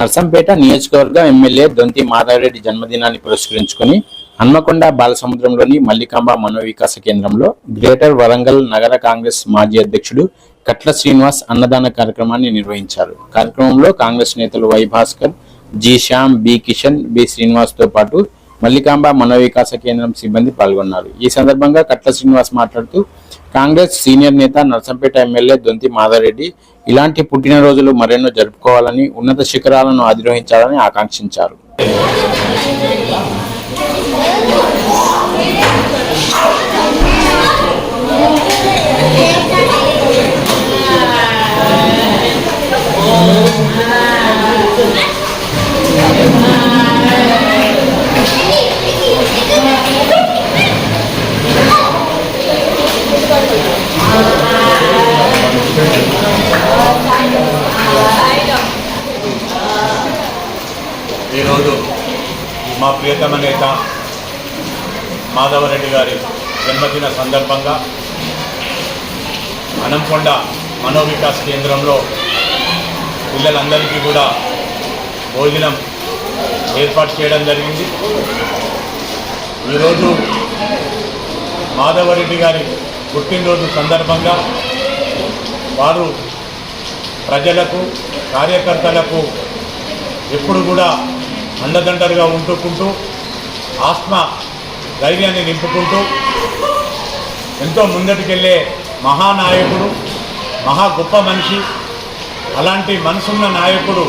నర్సంపేట నియోజకవర్గం ఎమ్మెల్యే దొంతి మాధవరెడ్డి జన్మదినాన్ని పురస్కరించుకొని హన్మకొండ బాలసముద్రంలోని మల్లికాంబ మనోవికాస కేంద్రంలో గ్రేటర్ వరంగల్ నగర కాంగ్రెస్ మాజీ అధ్యక్షుడు కట్ల శ్రీనివాస్ అన్నదాన కార్యక్రమాన్ని నిర్వహించారు. కార్యక్రమంలో కాంగ్రెస్ నేతలు Y Bhaskar G Shyam B Kishan B శ్రీనివాస్తో పాటు మల్లికాంబ మనోవికాస కేంద్రం సిబ్బంది పాల్గొన్నారు. ఈ సందర్భంగా కట్ల శ్రీనివాస్ మాట్లాడుతూ కాంగ్రెస్ సీనియర్ నేత నర్సంపేట ఎమ్మెల్యే దొంతి మాధారెడ్డి ఇలాంటి పుట్టినరోజులు మరెన్నో జరుపుకోవాలని ఉన్నత శిఖరాలను అధిరోహించాలని ఆకాంక్షించారు. ఈరోజు మా ప్రియతమ నేత మాధవరెడ్డి గారి జన్మదిన సందర్భంగా అనంకొండ మనోవికాస్ కేంద్రంలో పిల్లలందరికీ కూడా భోజనం ఏర్పాటు చేయడం జరిగింది. ఈరోజు మాధవరెడ్డి గారి పుట్టినరోజు సందర్భంగా వారు ప్రజలకు కార్యకర్తలకు ఎప్పుడు కూడా అండదండలుగా ఉంటుకుంటూ ఆత్మ ధైర్యాన్ని నింపుకుంటూ ఎంతో ముందటికెళ్ళే మహానాయకుడు మహా గొప్ప మనిషి అలాంటి మనసున్న నాయకుడు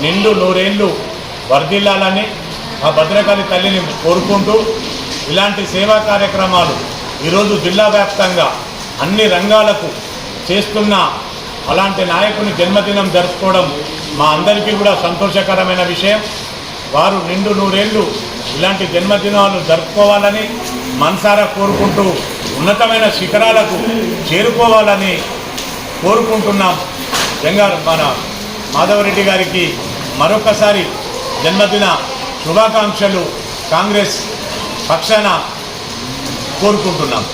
నిండు నూరేళ్ళు వర్ధిల్లాలని ఆ భద్రకాళి తల్లిని కోరుకుంటూ ఇలాంటి సేవా కార్యక్రమాలు ఈరోజు జిల్లా వ్యాప్తంగా అన్ని రంగాలకు చేస్తున్న అలాంటి నాయకుని జన్మదినం జరుపుకోవడం మా అందరికీ కూడా సంతోషకరమైన విషయం. వారు నిండు నూరేళ్ళు ఇలాంటి జన్మదినాలు జరుపుకోవాలని మనసారా కోరుకుంటూ ఉన్నతమైన శిఖరాలకు చేరుకోవాలని కోరుకుంటున్నాం. జంగారు మన మాధవరెడ్డి గారికి మరొకసారి జన్మదిన శుభాకాంక్షలు కాంగ్రెస్ పక్షాన కోరుకుంటున్నాం.